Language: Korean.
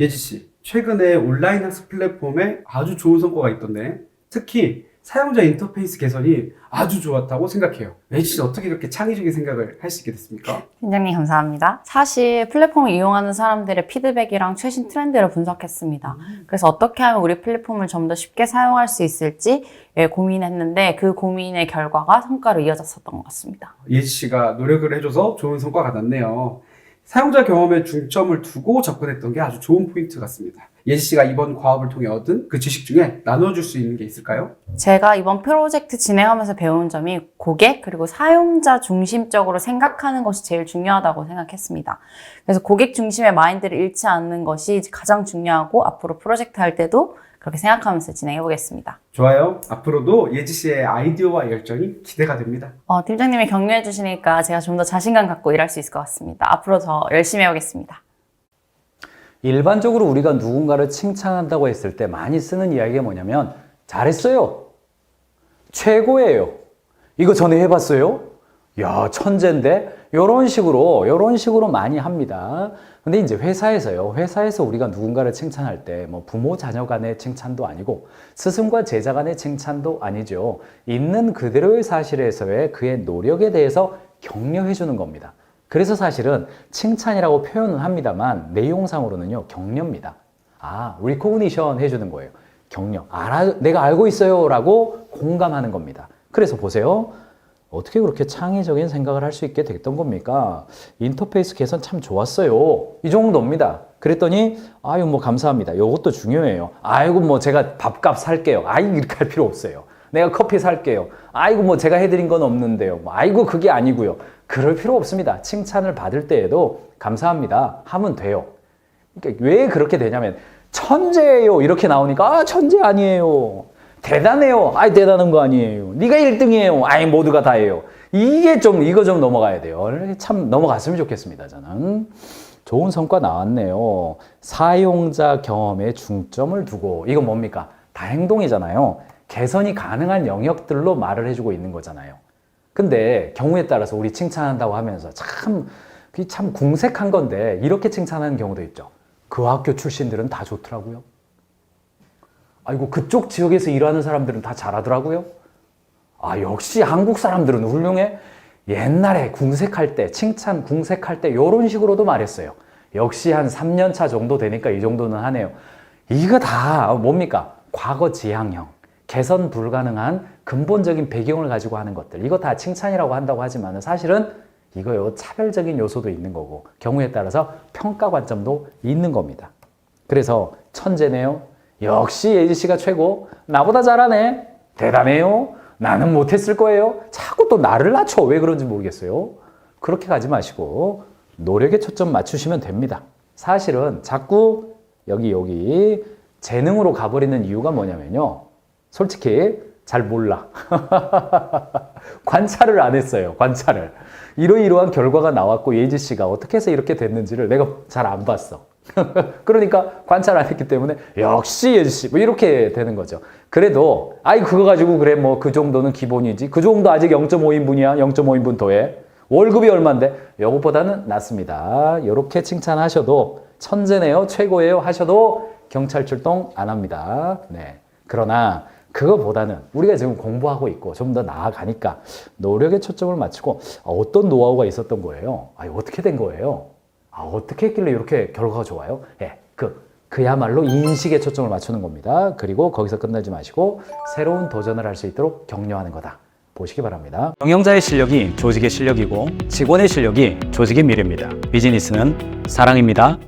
예지 씨, 최근에 온라인 학습 플랫폼에 아주 좋은 성과가 있던데 특히 사용자 인터페이스 개선이 아주 좋았다고 생각해요. 예지 씨는 어떻게 그렇게 창의적인 생각을 할 수 있게 됐습니까? 팀장님 감사합니다. 사실 플랫폼을 이용하는 사람들의 피드백이랑 최신 트렌드를 분석했습니다. 그래서 어떻게 하면 우리 플랫폼을 좀 더 쉽게 사용할 수 있을지 예, 고민했는데 그 고민의 결과가 성과로 이어졌었던 것 같습니다. 예지 씨가 노력을 해줘서 좋은 성과가 났네요. 사용자 경험에 중점을 두고 접근했던 게 아주 좋은 포인트 같습니다. 예지 씨가 이번 과업을 통해 얻은 그 지식 중에 나눠줄 수 있는 게 있을까요? 제가 이번 프로젝트 진행하면서 배운 점이 고객 그리고 사용자 중심적으로 생각하는 것이 제일 중요하다고 생각했습니다. 그래서 고객 중심의 마인드를 잃지 않는 것이 가장 중요하고 앞으로 프로젝트 할 때도 그렇게 생각하면서 진행해 보겠습니다. 좋아요. 앞으로도 예지 씨의 아이디어와 열정이 기대가 됩니다. 어, 팀장님이 격려해 주시니까 제가 좀 더 자신감 갖고 일할 수 있을 것 같습니다. 앞으로 더 열심히 해보겠습니다. 일반적으로 우리가 누군가를 칭찬한다고 했을 때 많이 쓰는 이야기가 뭐냐면 잘했어요. 최고예요. 이거 전에 해봤어요? 야, 천재인데? 이런 식으로, 이런 식으로 많이 합니다. 근데 이제 회사에서요. 회사에서 우리가 누군가를 칭찬할 때, 뭐 부모 자녀 간의 칭찬도 아니고, 스승과 제자 간의 칭찬도 아니죠. 있는 그대로의 사실에서의 그의 노력에 대해서 격려해 주는 겁니다. 그래서 사실은 칭찬이라고 표현은 합니다만, 내용상으로는요, 격려입니다. 아, 리코그니션 해주는 거예요. 격려. 알아, 내가 알고 있어요. 라고 공감하는 겁니다. 그래서 보세요. 어떻게 그렇게 창의적인 생각을 할 수 있게 됐던 겁니까? 인터페이스 개선 참 좋았어요. 이 정도입니다. 그랬더니, 아유, 뭐, 감사합니다. 이것도 중요해요. 아이고, 뭐, 제가 밥값 살게요. 아이, 이렇게 할 필요 없어요. 내가 커피 살게요. 아이고, 뭐, 제가 해드린 건 없는데요. 뭐, 아이고, 그게 아니고요. 그럴 필요 없습니다. 칭찬을 받을 때에도 감사합니다. 하면 돼요. 그러니까 왜 그렇게 되냐면 천재예요 이렇게 나오니까 아 천재 아니에요 대단해요. 아이 대단한 거 아니에요. 네가 1등이에요. 아이 모두가 다예요. 이게 좀 이거 좀 넘어가야 돼요. 참 넘어갔으면 좋겠습니다 저는. 좋은 성과 나왔네요. 사용자 경험에 중점을 두고 이건 뭡니까? 다 행동이잖아요. 개선이 가능한 영역들로 말을 해주고 있는 거잖아요. 근데 경우에 따라서 우리 칭찬한다고 하면서 참, 그게 참 궁색한 건데 이렇게 칭찬하는 경우도 있죠. 그 학교 출신들은 다 좋더라고요. 아이고, 그쪽 지역에서 일하는 사람들은 다 잘하더라고요. 아, 역시 한국 사람들은 훌륭해. 옛날에 궁색할 때, 칭찬 궁색할 때, 이런 식으로도 말했어요. 역시 한 3년 차 정도 되니까 이 정도는 하네요. 이거 다 뭡니까? 과거 지향형. 개선 불가능한 근본적인 배경을 가지고 하는 것들. 이거 다 칭찬이라고 한다고 하지만 사실은 이거요. 차별적인 요소도 있는 거고, 경우에 따라서 평가 관점도 있는 겁니다. 그래서 천재네요. 역시 예지 씨가 최고. 나보다 잘하네. 대단해요. 나는 못했을 거예요. 자꾸 또 나를 낮춰. 왜 그런지 모르겠어요. 그렇게 가지 마시고 노력에 초점 맞추시면 됩니다. 사실은 자꾸 여기 여기 재능으로 가버리는 이유가 뭐냐면요. 솔직히 잘 몰라. 관찰을 안 했어요. 관찰을. 이러이러한 결과가 나왔고 예지 씨가 어떻게 해서 이렇게 됐는지를 내가 잘 안 봤어. 그러니까 관찰 안 했기 때문에 역시 예지 씨 뭐 이렇게 되는 거죠. 그래도 아이 그거 가지고 그래 뭐 그 정도는 기본이지. 그 정도 아직 0.5인분이야. 0.5인분 더해. 월급이 얼마인데? 요것보다는 낫습니다. 이렇게 칭찬하셔도 천재네요, 최고예요 하셔도 경찰 출동 안 합니다. 네. 그러나 그거보다는 우리가 지금 공부하고 있고 좀 더 나아가니까 노력에 초점을 맞추고 아, 어떤 노하우가 있었던 거예요? 아, 어떻게 된 거예요? 아, 어떻게 했길래 이렇게 결과가 좋아요? 예, 그, 그야말로 인식에 초점을 맞추는 겁니다. 그리고 거기서 끝나지 마시고 새로운 도전을 할 수 있도록 격려하는 거다. 보시기 바랍니다. 경영자의 실력이 조직의 실력이고 직원의 실력이 조직의 미래입니다. 비즈니스는 사랑입니다.